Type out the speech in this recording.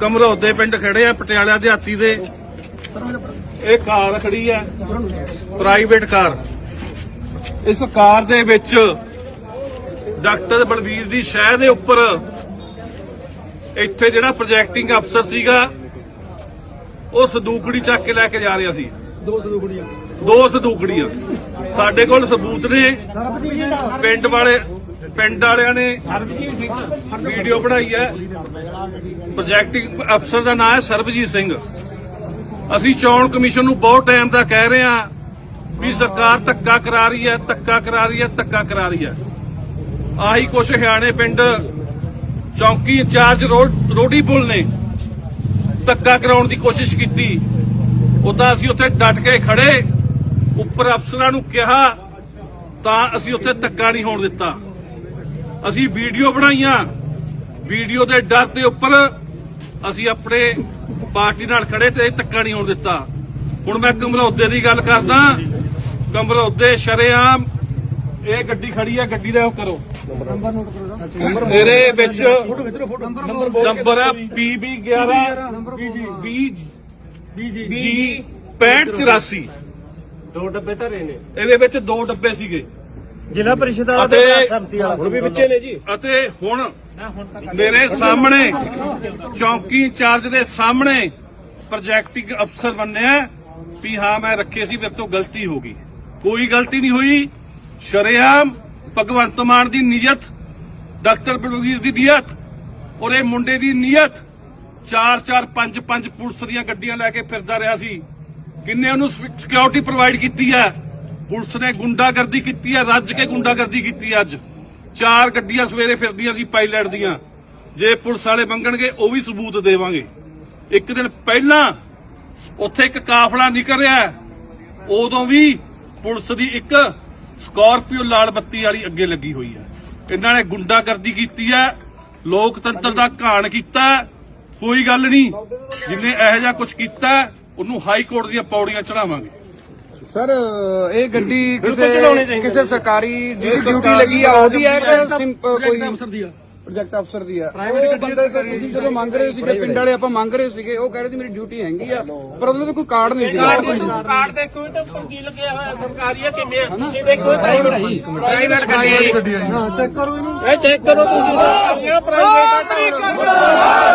ਕਮਰੋਦੇ ਪਿੰਡ ਖੜੇ ਆ ਪਟਿਆਲਾ ਦਿਹਾਤੀ ਦੇ। ਇਹ ਕਾਰ ਖੜੀ ਹੈ ਪ੍ਰਾਈਵੇਟ ਕਾਰ। ਇਸ ਕਾਰ ਦੇ ਵਿੱਚ ਡਾਕਟਰ ਬਲਵੀਰ ਦੀ ਸ਼ਹਿ ਦੇ ਉੱਪਰ ਇੱਥੇ ਜਿਹੜਾ ਪ੍ਰੋਜੈਕਟਿੰਗ ਅਫਸਰ ਸੀਗਾ ਉਹ ਸੰਦੂਕੜੀ ਚੱਕ ਕੇ ਲੈ ਕੇ ਜਾ ਰਿਹਾ ਸੀ। ਦੋ ਸਦੂਕੜੀਆਂ। ਦੋ ਸੰਦੂਕੜੀਆਂ। ਸਾਡੇ ਕੋਲ ਸਬੂਤ ਨੇ। ਪਿੰਡ ਵਾਲੇ ਪਿੰਡ ਵਾਲਿਆਂ ਨੇ ਵੀਡੀਓ ਬਣਾਈ ਹੈ। ਪ੍ਰੋਜੈਕਟਿੰਗ ਅਫਸਰ ਦਾ ਨਾਮ ਹੈ ਸਰਬਜੀਤ ਸਿੰਘ। ਅਸੀਂ ਚੋਣ ਕਮਿਸ਼ਨ ਨੂੰ ਬਹੁਤ ਟਾਈਮ ਦਾ ਕਹਿ ਰਹੇ ਹਾਂ ਵੀ ਸਰਕਾਰ ਧੱਕਾ ਕਰਾ ਰਹੀ ਹੈ ਧੱਕਾ ਕਰਾ ਰਹੀ ਹੈ ਧੱਕਾ ਕਰਾ ਰਹੀ ਹੈ। ਆਹੀ ਕੁਛ ਹਰਿਆਣੇ ਪਿੰਡ ਚੌਂਕੀ ਇੰਚਾਰਜ ਰੋਡੀ ਪੁਲ ਨੇ ਧੱਕਾ ਕਰਾਉਣ ਦੀ ਕੋਸ਼ਿਸ਼ ਕੀਤੀ। ਉਦਾਂ ਅਸੀਂ ਉੱਥੇ ਡਟ ਕੇ ਖੜੇ ਉੱਪਰ ਅਫਸਰਾਂ ਨੂੰ ਕਿਹਾ ਤਾਂ ਅਸੀਂ ਉੱਥੇ ਧੱਕਾ ਨਹੀਂ ਹੋਣ ਦਿੱਤਾ। ਅਸੀਂ ਵੀਡੀਓ ਬਣਾਈਆਂ ਵੀਡੀਓ ਦੇ ਡਰ ਦੇ ਉੱਪਰ ਅਸੀਂ ਆਪਣੇ ਪਾਰਟੀ ਨਾਲ ਖੜੇ ਤੇ ਧੱਕਾ ਨਹੀਂ ਹੋਣ ਦਿੱਤਾ ਹੁਣ ਮੈਂ ਕਮਰੋਦੇ ਦੀ ਗੱਲ ਕਰਦਾ ਕਮਰੋਦੇ ਸ਼ਰੇਆਮ ਇਹ ਗੱਡੀ ਖੜੀ ਹੈ ਗੱਡੀ ਦਾ ਉਹ ਕਰੋ ਨੰਬਰ ਨੋਟ ਕਰੋ ਇਹਦੇ ਵਿੱਚ ਨੰਬਰ ਨੰਬਰ ਹੈ PB 11 ਨੰਬਰ BG 6584 ਦੋ ਡੱਬੇ ਧਰੇ ਨੇ ਇਹਦੇ ਵਿੱਚ ਦੋ ਡੱਬੇ ਸੀਗੇ ਜ਼ਿਲ੍ਹਾ ਪਰਿਸ਼ਦ ਵਾਲਾ ਅਤੇ- ਤੇ ਸੰਮਤੀ ਵਾਲਾ ਹੁਣ ਵੀ ਵਿੱਚੇ ਨੇ ਜੀ। ਅਤੇ ਹੁਣ ਮੇਰੇ ਸਾਹਮਣੇ ਚੌਂਕੀ ਇੰਚਾਰਜ ਦੇ ਸਾਹਮਣੇ ਪ੍ਰੋਜੈਕਟਿੰਗ ਅਫਸਰ ਬੰਨਿਆ ਵੀ ਹਾਂ ਮੈਂ ਰੱਖੇ ਸੀ ਮੇਰੇ ਤੋਂ ਗਲਤੀ ਹੋ ਗਈ। ਕੋਈ ਗਲਤੀ ਨਹੀਂ ਹੋਈ। ਸ਼ਰੇਆਮ ਭਗਵੰਤ ਮਾਨ ਦੀ ਨੀਅਤ ਡਾਕਟਰ ਬਲਵੀਰ ਦੀ ਨੀਅਤ ਔਰ ਇਹ ਮੁੰਡੇ ਦੀ ਨੀਅਤ 4 4 5 5 ਪੁਲਿਸ ਦੀਆਂ ਗੱਡੀਆਂ ਲੈ ਕੇ ਫਿਰਦਾ ਰਿਹਾ ਸੀ। ਕਿੰਨੇ ਉਹਨੂੰ ਸਿਕਿਉਰਿਟੀ ਪ੍ਰੋਵਾਈਡ ਕੀਤੀ ਹੈ? ਪੁਲਿਸ ਨੇ ਗੁੰਡਾਗਰਦੀ ਕੀਤੀ ਹੈ, ਰੱਜ ਕੇ ਗੁੰਡਾਗਰਦੀ ਕੀਤੀ ਅੱਜ। ਚਾਰ ਗੱਡੀਆਂ ਸਵੇਰੇ ਫਿਰਦੀਆਂ ਸੀ ਪਾਇਲਟ ਦੀਆਂ। ਜੇ ਪੁਲਿਸ ਵਾਲੇ ਮੰਗਣਗੇ, ਉਹ ਵੀ ਸਬੂਤ ਦੇਵਾਂਗੇ। ਇੱਕ ਦਿਨ ਪਹਿਲਾਂ ਉੱਥੇ ਇੱਕ ਕਾਫਲਾ ਨਿਕਲ ਰਿਹਾ ਉਦੋਂ ਵੀ ਪੁਲਿਸ ਦੀ ਇੱਕ ਸਕਾਰਪੀਓ ਲਾਲ ਬੱਤੀ ਵਾਲੀ ਅੱਗੇ ਲੱਗੀ ਹੋਈ ਹੈ। ਇਹਨਾਂ ਨੇ ਗੁੰਡਾਗਰਦੀ ਕੀਤੀ ਹੈ, ਲੋਕਤੰਤਰ ਦਾ ਘਾਣ ਕੀਤਾ ਕੋਈ ਗੱਲ ਨਹੀਂ, ਜਿਨੇ ਇਹੋ ਜਿਹਾ ਕੁਝ ਕੀਤਾ ਉਹਨੂੰ ਹਾਈ ਕੋਰਟ ਦੀਆਂ ਪੌੜੀਆਂ ਚੜਾਵਾਂਗੇ ਸਰ ਇਹ ਗੱਡੀ ਕਿਸੇ ਕਿਸੇ ਸਰਕਾਰੀ ਜਿਹੜੀ ਡਿਊਟੀ ਲੱਗੀ ਆ ਉਹਦੀ ਹੈ ਕਿ ਅ, ਕੋਈ ਅਫਸਰ ਦੀ ਆ? ਪ੍ਰੋਜੈਕਟ ਅਫਸਰ ਦੀ ਆ। ਉਹ ਬੰਦੇ ਤੋਂ ਤੁਸੀਂ ਜਦੋਂ ਮੰਗ ਰਹੇ ਸੀਗੇ ਪਿੰਡ ਵਾਲੇ ਆਪਾਂ ਮੰਗ ਰਹੇ ਸੀਗੇ ਉਹ ਕਹਿ ਰਹੇ ਸੀ ਮੇਰੀ ਡਿਊਟੀ ਹੈਗੀ ਆ ਪਰ ਉਹਦੇ ਤੇ ਕੋਈ ਕਾਰਡ ਨਹੀਂ ਸੀਗਾ। ਕਾਰਡ ਦੇਖੋ ਇਹ ਤਾਂ ਪੰਗੀ ਲੱਗਿਆ ਹੋਇਆ ਸਰਕਾਰੀ ਆ ਕਿਵੇਂ ਆ? ਤੁਸੀਂ ਦੇਖੋ ਪ੍ਰਾਈਵੇਟ ਪ੍ਰਾਈਵੇਟ ਗੱਡੀ ਹੈ ਹਾਂ ਚੈੱਕ ਕਰੋ ਇਹਨੂੰ। ਇਹ ਚੈੱਕ ਕਰੋ ਤੁਸੀਂ। ਪ੍ਰਾਈਵੇਟ ਮੁਰਦਾਬਾਦ